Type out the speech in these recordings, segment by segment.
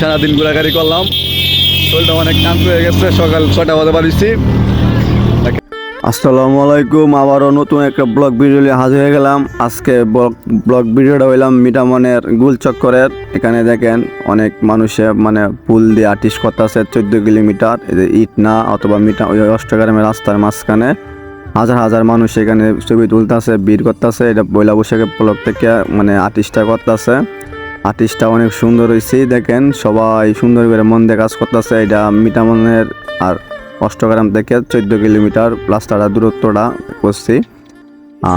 সারাদিন ঘোরাঘুরি করলাম। শরীরটা অনেক ক্লান্ত হয়ে গেছে, সকাল ছটা বাজে বাড়িছি। আসসালামু আলাইকুম, আবারও নতুন একটা ব্লগ ভিডিও নিয়ে হাজির হয়ে গেলাম। আজকে ব্লগ ব্লগ ভিডিওটা হইলাম মিটামনের গুল চক্করের এখানে দেখেন অনেক মানুষে মানে পুল দিয়ে আর্টিস্ট করতেছে চোদ্দ কিলোমিটার। এই যে ইটনা অথবা মিটা ওই অষ্টগ্রামের রাস্তার মাঝখানে হাজার হাজার মানুষ এখানে ছবি তুলতেছে, ভিড় করতেছে। এটা পয়লা বৈশাখের ব্লগ থেকে মানে আর্টিস্টটা করতেছে। আর্টিস্টটা অনেক সুন্দর হয়েছে দেখেন, সবাই সুন্দর করে মন দিয়ে কাজ করতেছে, এটা মিটামনের আর অষ্টগ্রাম থেকে চোদ্দ কিলোমিটার, রাস্তাটা দূরত্বটা করছি।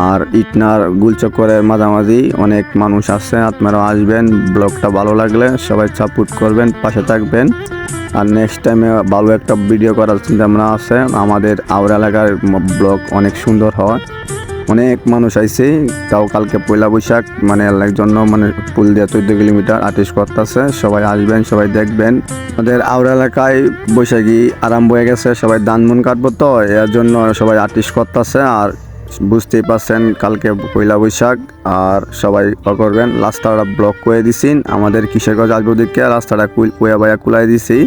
আর ইটনার গুলচক্করের মাঝামাঝি অনেক মানুষ আসছে আপনারা আসবেন, ব্লগটা ভালো লাগলে সবাই সাপোর্ট করবেন, পাশে থাকবেন। আর নেক্সট টাইমে ভালো একটা ভিডিও করার চিন্তা ভাবনা আছে, আমাদের আউর এলাকার ব্লগ অনেক সুন্দর হয়। অনেক মানুষ আইসে তাও কালকে পয়লা বৈশাখ মানে আল্লাহর জন্য মানে পুল দিয়ে চোদ্দ কিলোমিটার আর্টিস্ট করতেছে। সবাই আসবেন, সবাই দেখবেন। আমাদের আউর এলাকায় বৈশাখী আরম্ভ হয়ে গেছে, সবাই দান মন কাটবো তো, এর জন্য সবাই আর্টিস্ট করতেছে। আর বুঝতেই পারছেন, কালকে পয়লা বৈশাখ, আর সবাই করবেন। রাস্তাটা ব্লক করে দিছি। আমাদের কিশোরগঞ্জ আসব রাস্তাটা কুয়া বাইয়া কুলাই দিছি।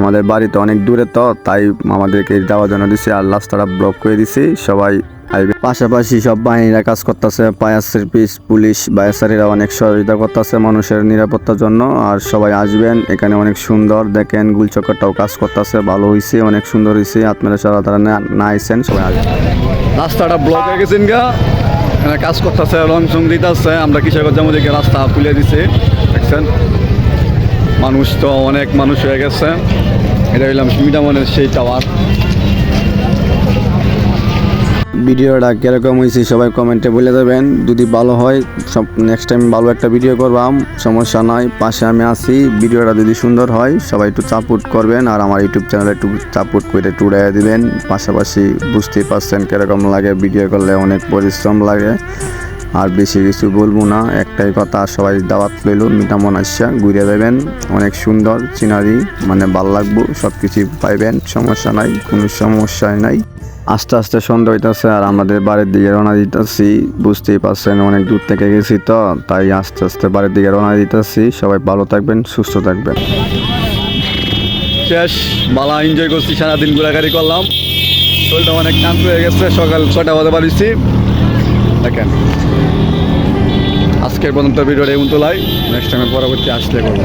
আমাদের বাড়িতে অনেক দূরে তো, তাই আমাদেরকে যাওয়ার জন্য দিছি, আর রাস্তাটা ব্লক করে দিছি। সবাই আসবে পাশাপাশি সব বাহিনীরা কাজ করতেছে। ফায়ার সার্ভিস, পুলিশ বায়াসারিরা অনেক সহযোগিতা করতেছে মানুষের নিরাপত্তার জন্য। আর সবাই আসবেন, এখানে অনেক সুন্দর। দেখেন, গুলচক্করটাও কাজ করতেছে। ভালো হয়েছে অনেক সুন্দর হয়েছে আপনারা সারা তারা না আইসেন সবাই আসবেন। রাস্তাটা ব্লক হয়ে গেছেন গা। এখানে কাজ করতেছে, রং চং দিতেছে। আমরা কিশোরগঞ্জ যেমন দিকে রাস্তা খুলে দিছে। দেখছেন? মানুষ তো অনেক মানুষ হয়ে গেছে। এটা হইলাম সুবিধা মনের সেই টাওয়ার ভিডিওটা কীরকম হয়েছে সবাই কমেন্টে বলে দেবেন। যদি ভালো হয়, সব নেক্সট টাইম ভালো একটা ভিডিও করবাম, সমস্যা নাই, পাশে আমি আছি। ভিডিওটা যদি সুন্দর হয়, সবাই একটু সাপোর্ট করবেন আর আমার ইউটিউব চ্যানেলে একটু সাপোর্ট করে একটু উড়াইয়া দিবেন। পাশাপাশি বুঝতেই পারছেন কীরকম লাগে ভিডিও করলে, অনেক পরিশ্রম লাগে। আর বেশি কিছু বলব না, একটাই কথা, সবাই দাওয়াত লইল মিটামন আসা ঘুরে দেবেন। অনেক সুন্দর সিনারি মানে ভালো লাগবো সব কিছু পাইবেন, সমস্যা নাই, কোনো সমস্যাই নাই। আস্তে আস্তে সন্ধ্যা হইতেছে আর আমাদের বাড়ির দিকে রওনা দিতেছি। বুঝতেই পারছেন অনেক দূর থেকে গেছি তো, তাই আস্তে আস্তে বাড়ির দিকে রওনা দিতেছি। সবাই ভালো থাকবেন, সুস্থ থাকবেন। শেষ বালা এনজয় করছি, সারাদিন ঘোরাঘুরি করলাম। শরীরটা অনেক ক্লান্ত হয়ে গেছে, সকাল ছটা বাজে বাড়িছি। দেখেন। আজকের পর্যন্ত ভিডিওটা এমন তোলাই নেক্সট টাইমে পরবর্তী আসলে করব।